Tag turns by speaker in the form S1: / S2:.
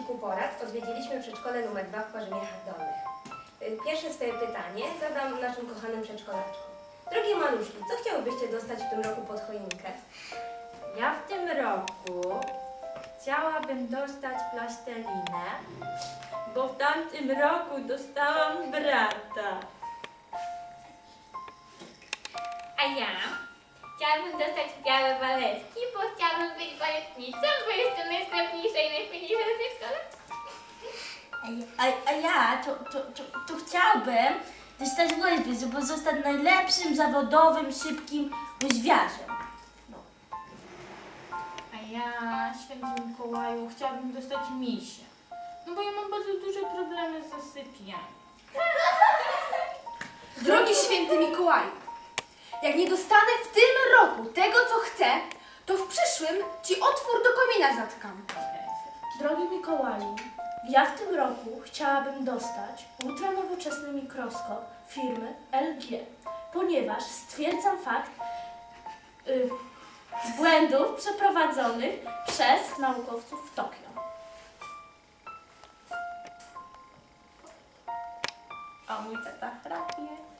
S1: porad odwiedziliśmy przedszkole numer 2 w Parzymiechach Dolnych. Y, Pierwsze swoje pytanie zadam naszym kochanym przedszkolaczkom. Drogie maluszki, co chciałybyście dostać w tym roku pod choinkę?
S2: Ja w tym roku chciałabym dostać plastelinę, bo w tamtym roku dostałam brata.
S3: A ja chciałabym dostać białe baletki, bo chciałabym być baletnicą, bo jestem najsprawniejsza i tej szkole.
S4: A, a ja to, to, to, to chciałbym dostać łyżwy, żeby zostać najlepszym zawodowym, szybkim łyżwiarzem.
S2: A ja, święty Mikołaju, chciałabym dostać misię. No bo ja mam bardzo duże problemy z zasypianiem.
S5: Drogi święty Mikołaju, jak nie dostanę w tym roku tego, co chcę, to w przyszłym ci otwór do komina zatkam.
S6: Drogi Mikołaju, ja w tym roku chciałabym dostać ultranowoczesny mikroskop firmy LG, ponieważ stwierdzam fakt y, błędów przeprowadzonych przez naukowców w Tokio.
S4: A mój tata chrapie.